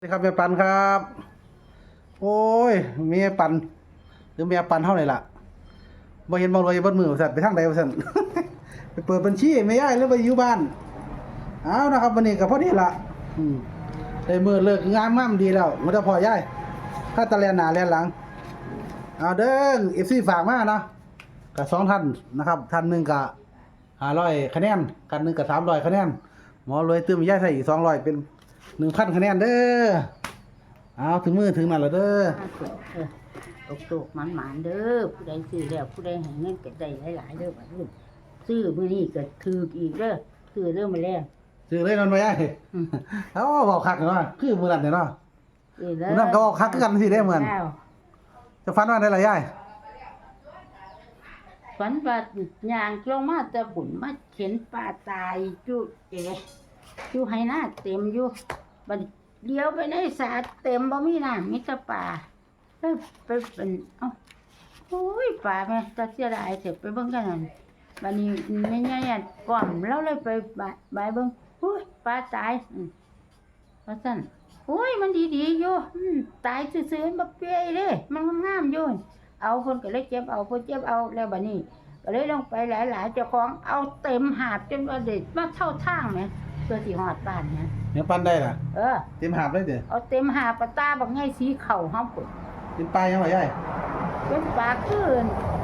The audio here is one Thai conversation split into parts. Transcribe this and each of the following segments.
สวัสดีครับแม่ปันครับ โอ้ยเมียปันหรือเมียปันเท่าไหร่ล่ะบ่เห็นบ่รวยบนมือสั่นไปทางใดสั่นไปเปิดบัญชีไม่ย้ายหรือไปอยู่บ้านเอานะครับวันนี้ก็พอดีละได้มือเลิกงามงามดีแล้วมันจะพอย่ายถ้าตะแลนหน้าแลนหลังเอาเด้งเอ FC ฝากมาเนาะก็สองท่านนะครับท่านหนึ่งก็500คะแนนกันหนึ่งก็300คะแนนหมอรวยตื้มย่ายใส่อีก200เป็น หนึ่งพันคะแนนเด้อเอาถึงมือถึงนั่นแล้วเด้อเออตกตกมันหมานๆเด้อผู้ใดซื้อแล้วผู้ใดให้เงินก็ได้หลายๆเด้อบัดนี้ซื้อมื้อนี้ก็ถืออีกเด้อซื้อเด้อมาแล้ว ซื้อเลยนอนไปยัยอืม เอาบอกคักเนาะคือมือนั่นเนาะซื้อเด้มื้อนั้นก็บอกคักคือกันสิได้เหมือนแล้วจะฟันว่าได้ละยายฝันว่าย่างลงมาแต่บุญมาเข็นปลาตายจุเจ๋ จุให้หน้าเต็มอยู่บัดเลี้ยวไปในสาเต็มบ่มีน้ำมีแต่ปลาแล้วไปเป็นเอ้าโอ้ยปลาแม่ตาเสียดายเสร็จไปเบิ่งกันนั่นบัดนี้แม่ใหญ่อะก่อมเราเลยไปบายบายเบิ่งอุ้ยปลาตายอืมว่าซั่นโอ้ยมันดีๆอยู่อืมตายซื่อๆมันบ่เปียเด้มันงามๆอยู่เอาเพิ่นก็เลยเจ็บเอาเพิ่นเจ็บเอาแล้วบัดนี้ก็เลยลงไปหลายๆเจ้าของเอาเต็มหาบจนว่าเด็กมาเท่าทางแหม เพื่อสิฮอดบ้านนะเนี่ยปันได้ล่ะ เออ เต็มหาบเลยเด้อเอาเต็มหาบปลาตาบักไงสีเข่าเฮาพุ่นเป็นปลายังไงยายเป็นปลาคือ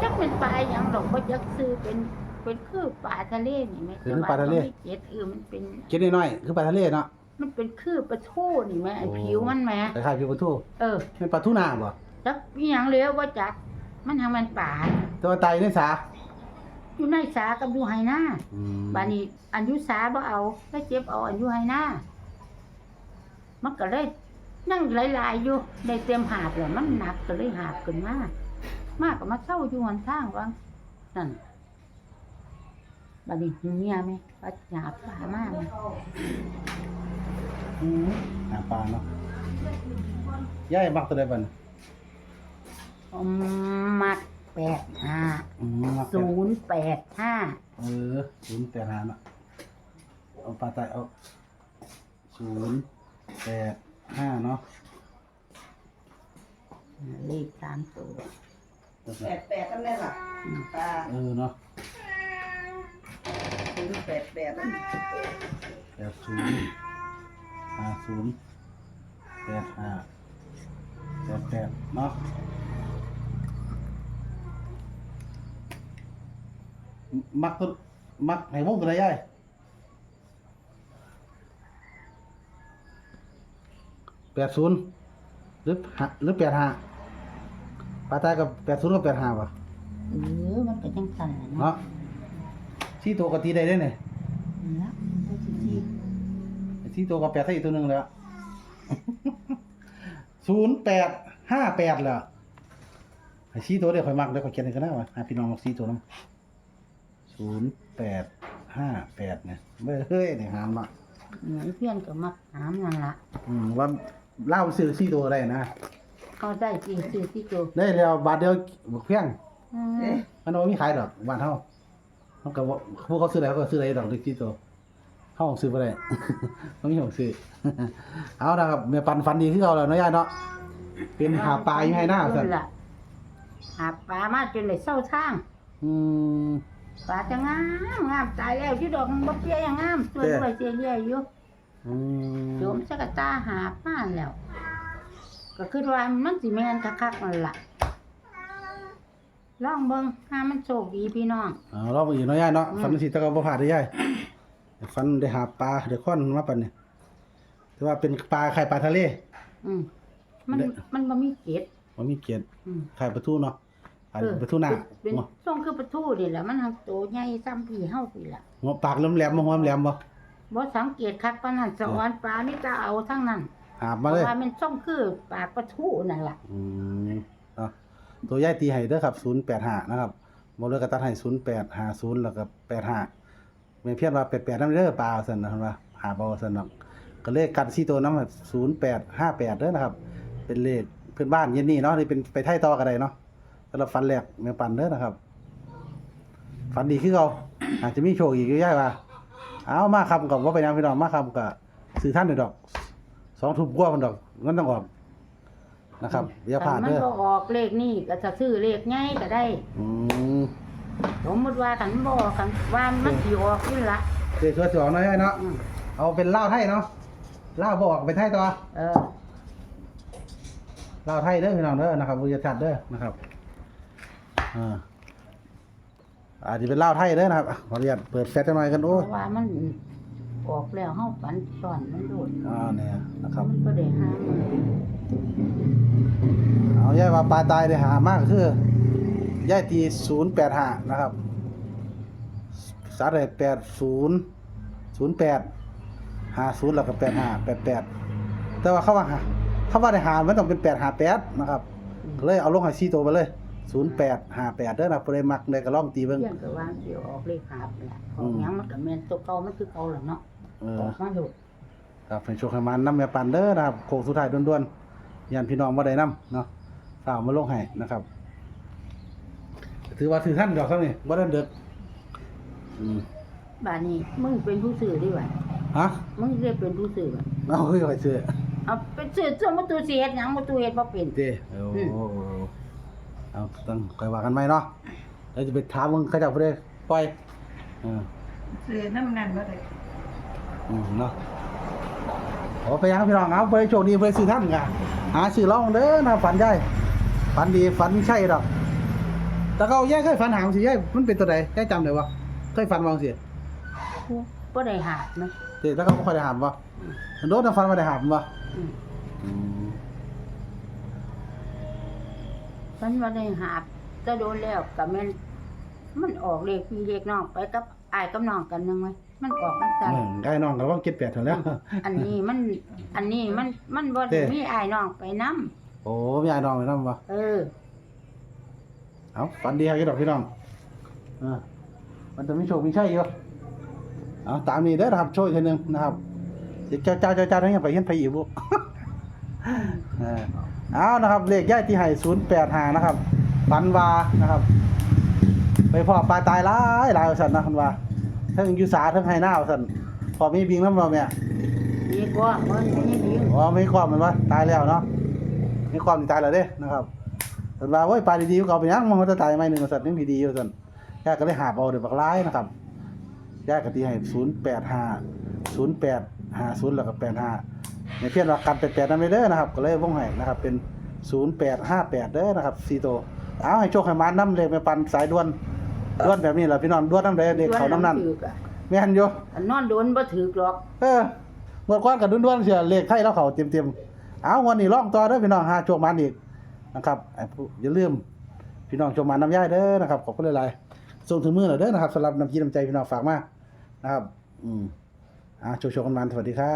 จักเป็นปลาหยังดอกบ่จักซื้อเป็นเป็นคือปลาทะเลนี่แหมแต่ว่มันมีเกล็ดเออมันเป็นเก็ดน้อยๆคือปลาทะเลเนาะมันเป็นคือปลาทูนี่แหม่ไอ้ผิวมันแหม่คล้ายๆผิวปลาทูเออเป็นปลาทูนาบ่จักมีหยังเหลือบ่จักมันทางมันป่าแต่ว่าตายในสา อยู่ในสากับอยู่ไหนาอืมบานี้อันอยู่สาบ่เอาแล้วเจ็บเอาอันอยู่ไหนามันก็เลยนั่งหลายๆอยู่ได้เต็มหาบแล้วมันหนักก็เลยหาบขึ้นมามากก็มาเช่าอยู่หนทางว่านั่นบานี้หูเมียไหมว่าหยาบป่ามากอืมหาปลาเนาะยายมักตัวใดบัดน่ะอมมัด แปดห้าอืมมักแต่ศูนย์แปดห้าเออศูนย์แปดห้าเนาะเอาปลาตายเอาศูนย์แปดห้าเนาะเลขสามตัวแปดแปดนั่นแหละล่ะตาเออเนาะศูนย์แปดแปดนั่นแปดศูนย์ห้าศูนย์แปดห้าแปดแปดเนาะ มักตัวมักให้วงตัวใดย่ายแปดศูนย์หรือห้าหรือแปดห้าปลาตายกับแปดศูนย์กับแปดห้าป่ะเออมันก็จังสั่นแหละเนาะเนาะที่ตัวกตีได้ได้เนี่ยแล้วมันก็สิสิที่ตัวกับแปดใส่อีกตัวหนึ่งแล้ว ศูนย์แปดห้าแปดแล้วไอ้ชี้ตัวเดียวค่อยมักเดี๋ยวค่อยเขียนให้กันนะวะหาพี่น้องมักชี้ตัวน้ำ ศูนย์แปดห้าแปดเนี่ยเบ้อเฮ้ยเนี่ยหามอะเหมือนเพื่อนก็มักถามนั่นล่ะอืมว่าเล่าซื้อชี้ตัวได้นะเขาได้สิซื้อที่ตัวได้แล้วบาทเดียวบกเพียงอืมเอ๊ะมันเอาไม่ขายดอกบ้านเฮาเขาก็บ่พวกเขาซื้ออะไรเขาก็ซื้ออะไรดอกเล็กชี้ตัวเฮาซื้อบ่ได้ต้องมีของซื้อ เอานะครับแม่ปันฟันดีขึ้นเราแล้วเนาะยายเนาะเป็นหาปลาอยู่ให้หน้าเอสั่นอล่ะหาปลามาจนได้เศร้าทาง อืม ปลาจะงามงามตายแล้วที่ดอกมันบ่เปี้ยยังงามตัวเด้ด้วยเสียเรื่อยอยู่อืมโยมสักกะตาหาบมาแล้ว ก็คือว่ามันสิแม่นคักๆนั่นล่ะลองเบิ่งถ้ามันโชคดีพี่น้อง เอาเราไปอีกเนาะยายเนาะอืมฟันสิตะก็บ่ผ่าได้ยายฟันได้หาปลาเดี๋ยวค่อนมาปันเนี่ยถือว่าเป็นปลาไข่ปลาทะเล อืมมันเด้ มันบ่มีเกล็ดบ่มีเกียรติอืมไข่ปลาทูเนาะ อันเออ ปลาทูหน้าเป็นหัวทรงคือปลาทูนี่แหละมันทางโตใหญ่ซ้ำพี่เฮาพี่ล่ะหัวปากแหลมๆบ่หัวแหลมบ่บ่สังเกตคักปานนั้นสะออนปลามีแต่เอาทั้งนั้นหาบเพมาเลยราะว่ามันทรงคือปากปลาทูนั่นล่ะอืมเนาะตัวยายตีให้เด้อครับ085นะครับบ่เลยก็ตัดให้0850แล้วก็85แม่นเพียนว่า88นำเด้อปลาซั่นนะเพิ่นว่าหาบ่ซั่นเนาะก็เลขกัน4ตัวนำ0858เด้อนะครับ เป็นเลขเพื่อนบ้านเย็นนี่เนาะนี่เป็นไปไทยต่อกันได้เนาะ สำหรับฟันแรกแม่ปันเด้อนะครับฟันดีคือเราอาจจะมีโชคอีกเยอะแยะว่าเอามาคำกับว่าไปนำพี่น้องมาคำกับสื่อท่านเด้อดอกสองทุ่มกว่ามันดอกมันต้องออกนะครับ อย่าพลาดมัเด้อก็ออกเลขนี่ก็จะซื้อเลขง่ายก็ได้อืมสมมติว่ากันบ่กันว่ามันสิออกนี่ละเดี๋ยวช่วยสอนหน่อยเนาะอืมเอาเป็นเหล้าไทยเนาะเหล้าบอกเป็นไทยตัวเออเหล้าไทยเด้อพี่น้องเด้อนะครับบุญชัดเด้อนะครับ อ่าอาจจะเป็นเหล้าไทยเด้อนะครับขออนุญาตเปิดแฟลชหน่อยกันเพโอ้ยราะว่ามันออกแล้วเฮาฝันสอนมันโดดอ่าเนี่ยนะครับมันก็ได้หามันเอาย่ายว่าปลาตายได้หามากคือย่ายตีศูนย์แปดห้านะครับสาร์แปดศูนย์ศูนย์แปดห้าศูนย์แล้วก็แปดห้าแปดแปดแต่ว่าเขาว่าหาเขาว่าได้หามันต้องเป็นแปดห้าแปดนะครับก็เลยเอาลงให้ซีโตวไปเลย ศูนย์แปดห้าแปดเด้อนะเพื่อมักได้ก็ลองตีเบิ่ง เพียงแต่ว่าสิออกเลขหาบล่ะของหยังมันก็แม่นตัวเก่ามันคือเก่าล่ะเนาะเออ ออกมาโดดครับเป็นโชคให้มันน้ำแม่ปันเด้อนะครับโค้งสุดท้ายด่วนๆยันพี่น้องบ่ได้นํเนาะฝากมาลงให้นะครับ ถือว่าถือท่านดอกครับนี่บ่ได้เด็กอืมบาดนี้มึงเป็นผู้ซื้อดีกว่าฮะมึงได้เป็นผู้ซื้อบ่เอาเฮ้ยไปซื้อเอาเป็นซื้อซื้อมาตูสิเฮ็ดหยังมาตูเฮ็ดบ่เป็น เด้โอ้ เอาต้องค่อยว่ากันใหม่เนาะแล้วจะไปถามมึงเขาเจ้าบ่ได้ปล่อยเออซื้อน้ำนั่นก็ได้อืมเนาะโอ้ไปยังพี่น้องเอาไปโชคดีไปซื้อท่านกะหาซื้อลองเด้อนะฝันได้ฝันดีฝันใช่ดอกแต่เขาแยกเคยฝันหางสิแยกมันเป็นตัวใดแยกจำได้บ่เคยฝันวางสิบ่ได้หาบนะเด้แต่เขาบ่ค่อยได้หามบ่โดนฝันบ่ได้หามบ่อืม มันบ่ได้หาบจะโดนแล้วก็แม่นมันออกเลขพี่เลขน้องไปกับอ้ายกับน้องกันยังไงมันออกกันซั่นแม่งได้น้องก็ว่า78เท่าแล้ว อันนี้มัน อันนี้มันมันบ่เด้ได้ มีอ้ายน้องไปนํโอ้มีอ้ายน้องไปนำบ่เออ เอาฝันดีครับพี่ดอกพี่น้องอ่ามันจะมีโชคมีชัยอยู่เอาตามนี้เด้อนะครับโชว์อีกทีหนึงนะครับเดี๋ยวเจ้าเจ้าเจ้าเจ้าทั้งยังไปเห็นไปอีกบ่เออ เอานะครับเลขย้ายที่ให้085นะครับฝันว่านะครับ ไปพ่อปลาตายหลายหลายว่าซั่นนะคันว่าเทั้งอยู่สาเทั้งให้หน้าว่าซั่นพอมีบิงนำบ่แม่ดีกว่ามันบ่ได้ดีอ๋อมีความมันว่าตายแล้วเนาะมีความที่ตายแล้วเด้นะครับเพิ่นว่าโอ้ยปลาดีๆก็เอาไปยังมันจะตายไหมหนึงว่าซั่นยังดีๆว่าซั่นย่าก็เลยหาบเอาเด้อบักหลายนะครับย่าก็ตีให้085 0850แล้วก็85 ในเพียงว่ากัน88นำเด้อนะครับ ก็เลยวงให้นะครับ เป็น0858เด้อนะครับ4ตัวเอาให้โชคให้มานำเลขไปปันสายด่วนด่วนแบบนี้ล่ะพี่น้องด่วนนำได้เลขเขานำนั้นถือกอะแม่นอยู่อันนอนโดนบ่ถือกหรอก เออเมื่อก่อนก็ด้วนๆเสียเลขไข่แล้วเขาเต็มๆเอาวันนี้ลองต่อเด้อพี่น้องหาโชคมันอีกนะครับไอ้ผู้อย่าลืมพี่น้องโชคมันน้ำย่ายเด้อนะครับขอบคุณหลายๆส่งถึงมือหน่อยเด้อนะครับสำหรับน้ำจิตน้ำใจพี่น้องฝากมานะครับ อืมอ่าโชคๆกันมันสวัสดีครับ